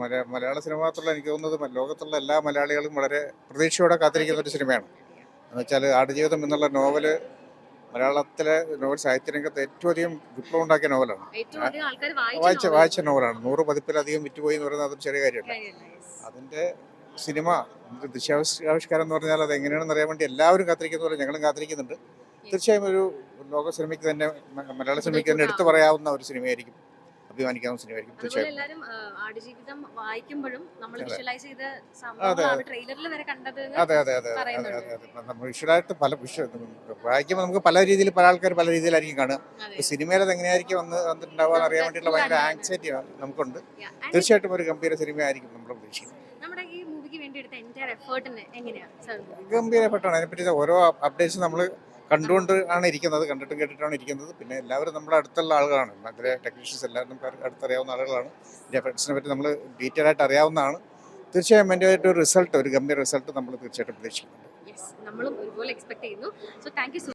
മല മലയാള സിനിമ മാത്രമല്ല എനിക്ക് തോന്നുന്നത് ലോകത്തുള്ള എല്ലാ മലയാളികളും വളരെ പ്രതീക്ഷയോടെ കാത്തിരിക്കുന്ന ഒരു സിനിമയാണ്. എന്ന് വെച്ചാൽ ആടുജീവിതം എന്നുള്ള നോവൽ മലയാളത്തിലെ നോവൽ സാഹിത്യ രംഗത്ത് ഏറ്റവും അധികം വിപ്ലവം ഉണ്ടാക്കിയ നോവലാണ്. വായിച്ച വായിച്ച നോവലാണ്? നൂറ് പതിപ്പിലധികം വിറ്റുപോയി എന്ന് പറയുന്നത് അതൊരു ചെറിയ കാര്യമല്ല. അതിന്റെ സിനിമ ദൃശ്യാവിഷ്കാരം എന്ന് പറഞ്ഞാൽ അത് എങ്ങനെയാണെന്ന് അറിയാൻ വേണ്ടി എല്ലാവരും കാത്തിരിക്കുന്ന പോലെ ഞങ്ങളും കാത്തിരിക്കുന്നുണ്ട്. തീർച്ചയായും ഒരു ലോക സിനിമയ്ക്ക് തന്നെ മലയാള സിനിമയ്ക്ക് തന്നെ എടുത്തു പറയാവുന്ന ഒരു സിനിമയായിരിക്കും. അഭിമാനിക്കാവുന്ന സിനിമയായിരിക്കും അതുപോലെ തീർച്ചയായും എല്ലാരും ആ, ആടുജീവിതം വായിക്കുമ്പോഴും നമ്മൾ അതെ. അതെ, അതെ. അതെ അതെ അതെ നമ്മൾ വിഷ്വലായിട്ട് പല വായിക്കുമ്പോൾ നമുക്ക് പല രീതിയിൽ പല ആൾക്കാർ പല രീതിയിലായിരിക്കും കാണുക. സിനിമയിൽ അത് എങ്ങനെയായിരിക്കും വന്ന് വന്നിട്ടുണ്ടാവുക അറിയാൻ വേണ്ടിയിട്ടുള്ള ഭയങ്കര ആങ്സൈറ്റി നമുക്കുണ്ട്. തീർച്ചയായിട്ടും ഒരു ഗംഭീര സിനിമയായിരിക്കും നമ്മൾ പ്രതീക്ഷിക്കുന്നത് ഗംഭീരപ്പെട്ടാണ് അതിനെപ്പറ്റി ഓരോ അപ്ഡേറ്റ്സ് നമ്മൾ കണ്ടുകൊണ്ട് ആണ് ഇരിക്കുന്നത് കണ്ടിട്ടും കേട്ടിട്ടാണ് ഇരിക്കുന്നത്. പിന്നെ എല്ലാവരും നമ്മുടെ അടുത്തുള്ള ആളുകളാണ്. അതിലെ ടെക്നീഷ്യൻസ് എല്ലാവരും അടുത്തറിയാവുന്ന ആളുകളാണ്. ഇതിന്റെ എഫക്ട്സിനെ പറ്റി നമ്മൾ ഡീറ്റെയിൽ ആയിട്ട് അറിയാവുന്നതാണ്. തീർച്ചയായും അതിന്റെ ഒരു റിസൾട്ട് ഒരു ഗംഭീര റിസൾട്ട് നമ്മൾ തീർച്ചയായിട്ടും പ്രതീക്ഷിക്കുന്നുണ്ട്. നമ്മളും ഒരുപോലെ എക്സ്പെക്ട് ചെയ്യുന്നു. So thank